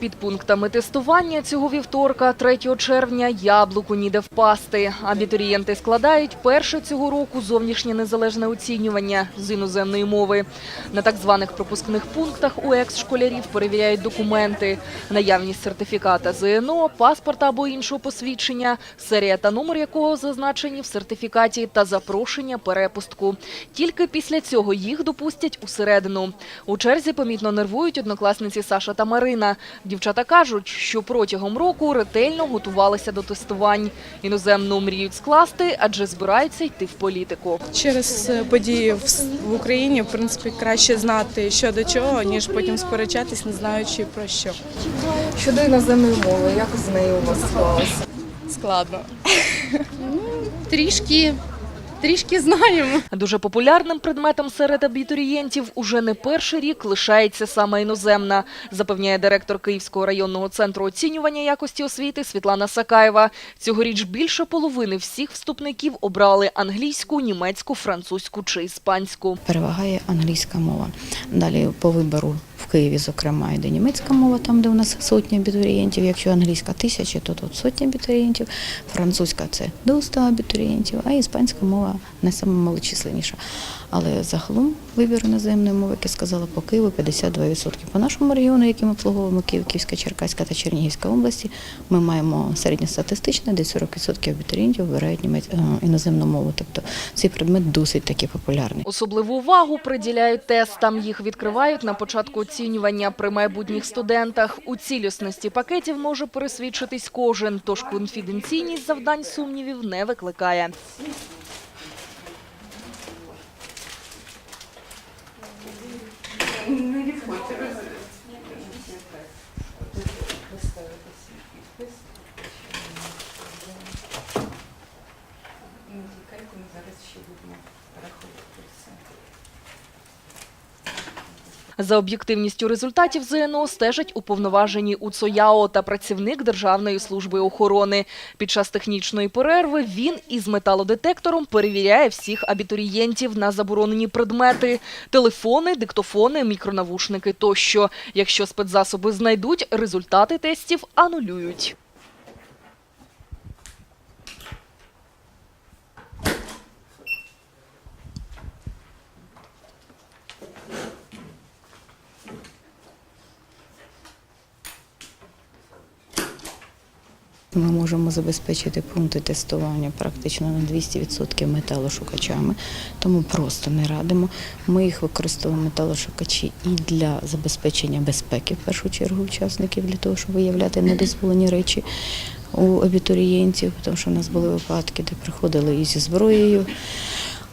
Під пунктами тестування цього вівторка, 3 червня, яблуку ніде впасти. Абітурієнти складають перше цього року зовнішнє незалежне оцінювання з іноземної мови. На так званих пропускних пунктах у екс-школярів перевіряють документи, наявність сертифіката ЗНО, паспорта або іншого посвідчення, серія та номер якого зазначені в сертифікаті та запрошення перепустку. Тільки після цього їх допустять усередину. У черзі помітно нервують однокласниці Саша та Марина. Дівчата кажуть, що протягом року ретельно готувалися до тестувань. Іноземну мріють скласти, адже збираються йти в політику. Через е, події в, в Україні, в принципі, краще знати, що до чого, ніж потім сперечатись, не знаючи про що. Щодо іноземної мови, як з нею у вас склалося? Складно. Трішки, трішки знаємо. Дуже популярним предметом серед абітурієнтів уже не перший рік лишається саме іноземна, запевняє директор Київського районного центру оцінювання якості освіти Світлана Сакаєва. Цьогоріч більше половини всіх вступників обрали англійську, німецьку, французьку чи іспанську. перевагає англійська мова. Далі по вибору Києві, зокрема, йде німецька мова, там де у нас сотні абітурієнтів. Якщо англійська тисячі, то тут сотні абітурієнтів. Французька це до 100 абітурієнтів, а іспанська мова малочисленніша. Але загалом вибір іноземної мови, як я сказала, по Києву 52%. По нашому регіону, який ми обслуговуємо Київ, Київська, Черкаська та Чернігівська області, ми маємо середньостатистичне, десь 40% абітурієнтів вибирають німець- е, іноземну мову. Тобто цей предмет досить таки популярний. Особливу увагу приділяють тестам. Їх відкривають на початку оцінювання при майбутніх студентах. У цілісності пакетів може пересвідчитись кожен, тож конфіденційність завдань сумнівів не викликає. За об'єктивністю результатів ЗНО стежать уповноважені УЦОЯО та працівник Державної служби охорони. Під час технічної перерви він із металодетектором перевіряє всіх абітурієнтів на заборонені предмети – телефони, диктофони, мікронавушники тощо. Якщо спецзасоби знайдуть, результати тестів анулюють. Ми можемо забезпечити пункти тестування практично на 200% металошукачами, тому просто не радимо. Ми їх використовуємо металошукачі і для забезпечення безпеки, в першу чергу, учасників, для того, щоб виявляти недозволені речі у абітурієнтів, тому що в нас були випадки, де приходили і зі зброєю.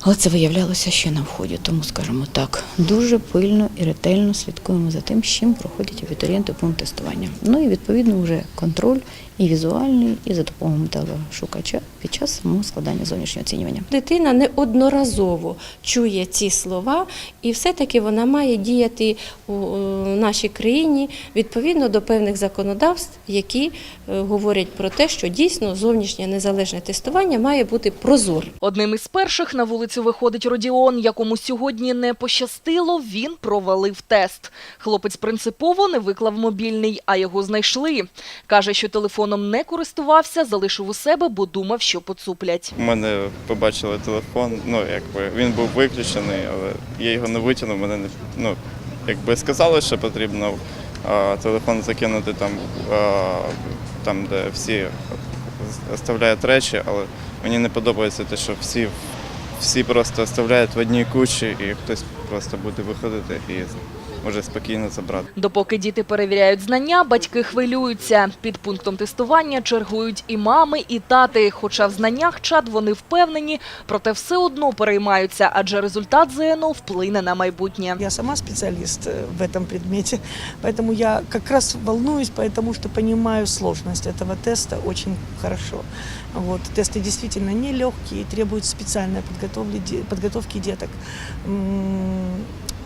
Але це виявлялося ще на вході, тому скажімо так, дуже пильно і ретельно слідкуємо за тим, з чим проходять абітурієнти пункт тестування. Ну і відповідно вже контроль і візуальний, і за допомогою металошукача під час самого складання зовнішнього оцінювання. Дитина неодноразово чує ці слова, і все-таки вона має діяти у е, нашій країні відповідно до певних законодавств, які е, говорять про те, що дійсно зовнішнє незалежне тестування має бути прозорим. Одним із перших на вулицю виходить Родіон, якому сьогодні не пощастило, він провалив тест. Хлопець принципово не виклав мобільний, а його знайшли. Каже, що телефоном не користувався, залишив у себе, бо думав, що поцуплять. У мене побачили телефон, ну якби він був виключений, але я його не витягнув. Мене не ну, якби сказали, що потрібно а, телефон закинути там, а, там, де всі оставляють речі, але мені не подобається те, що всі, всі просто оставляють в одній кучі і хтось просто буде виходити і може спокійно забрати. Допоки діти перевіряють знання, батьки хвилюються. Під пунктом тестування чергують і мами, і тати. Хоча в знаннях чад вони впевнені, проте все одно переймаються, адже результат ЗНО вплине на майбутнє. Я сама специалист э, в этом предмете, поэтому я как раз волнуюсь, потому что понимаю сложность этого теста очень хорошо. Вот. Тесты действительно нелегкие, требуют специальной подготовли, де- подготовки деток.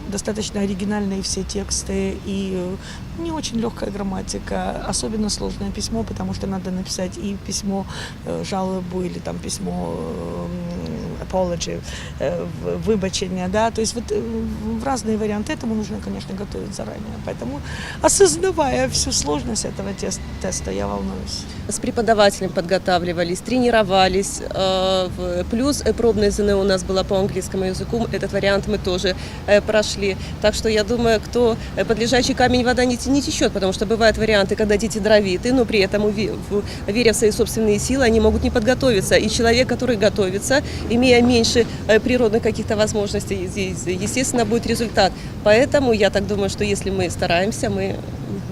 М, Достаточно оригинальные все тексты и э, не очень легкая грамматика, особенно сложное письмо, потому что надо написать и письмо, э, жалобу или там письмо э, м, apology, э, в- выбачення, да, то есть вот э, в разные варианты, этому нужно, конечно, готовить заранее. Поэтому, осознавая всю сложность этого тес- теста, я волнуюсь. С преподавателем подготавливались, тренировались. э, Плюс пробное ЗНО у нас было по английскому языку. Этот вариант мы тоже прошли. Так что я думаю, кто под лежачий камень вода не, не течет, потому что бывают варианты, когда дети дровиты, но при этом, веря в свои собственные силы, они могут не подготовиться. И человек, который готовится, имея меньше э, природных каких-то возможностей, здесь, естественно, будет результат. Поэтому я так думаю, что если мы стараемся, мы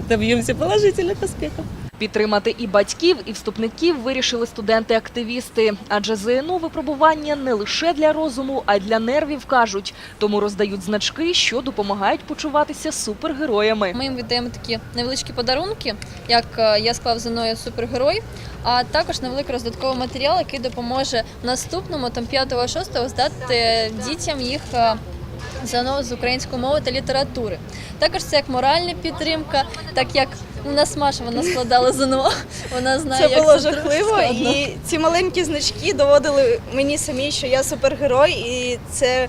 добьемся положительных успехов. Підтримати і батьків, і вступників вирішили студенти-активісти. Адже ЗНО випробування не лише для розуму, а й для нервів, кажуть. Тому роздають значки, що допомагають почуватися супергероями. Ми їм віддаємо такі невеличкі подарунки, як е, я склав за мною супергерой, а також невеликий роздатковий матеріал, який допоможе наступному, там 5-6 здати дітям їх е, ЗНО з української мови та літератури. Також це як моральна підтримка, так як у нас Маша вона складала ЗНО, вона знає, Це як було це жахливо, складно. і ці маленькі значки доводили мені самі, що я супергерой, і це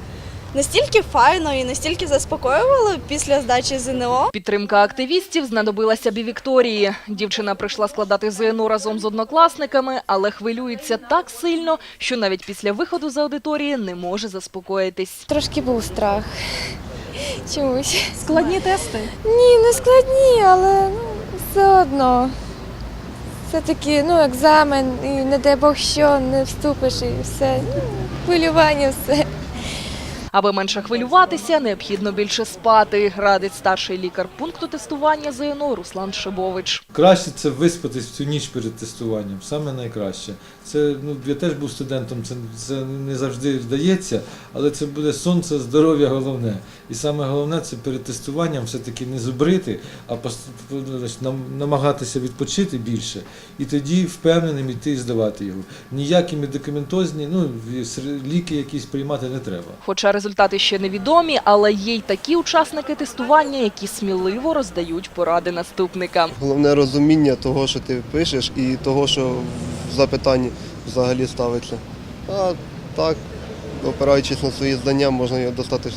настільки файно і настільки заспокоювало після здачі ЗНО. Підтримка активістів знадобилася б і Вікторії. Дівчина прийшла складати ЗНО разом з однокласниками, але хвилюється так сильно, що навіть після виходу з аудиторії не може заспокоїтись. Трошки був страх. Чомусь. Складні тести. Ні, не складні, але ну, одно. Все-таки ну, екзамен, і не дай Бог що, не вступиш і все. Хвилювання, все. Аби менше хвилюватися, необхідно більше спати, радить старший лікар пункту тестування ЗНО Руслан Шибович. Краще це виспатись всю ніч перед тестуванням, саме найкраще. Це ну я теж був студентом, це, це не завжди вдається, але це буде сон, це здоров'я головне. І саме головне це перед тестуванням все-таки не зубрити, а намагатися відпочити більше і тоді впевненим йти і здавати його. Ніякі медикаментозні, ну ліки якісь приймати не треба. Хоча результати ще невідомі, але є й такі учасники тестування, які сміливо роздають поради наступникам. Головне розуміння того, що ти пишеш, і того, що в запитанні взагалі ставиться. А так, опираючись на свої знання, можна його достатньо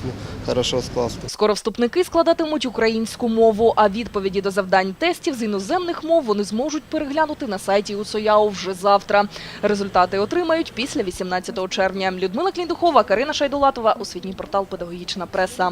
хорошо скласти. Скоро вступники складатимуть українську мову, а відповіді до завдань тестів з іноземних мов вони зможуть переглянути на сайті УСОЯУ вже завтра. Результати отримають після 18 червня. Людмила Кліндухова, Карина Шайдулатова, освітній портал Педагогічна преса.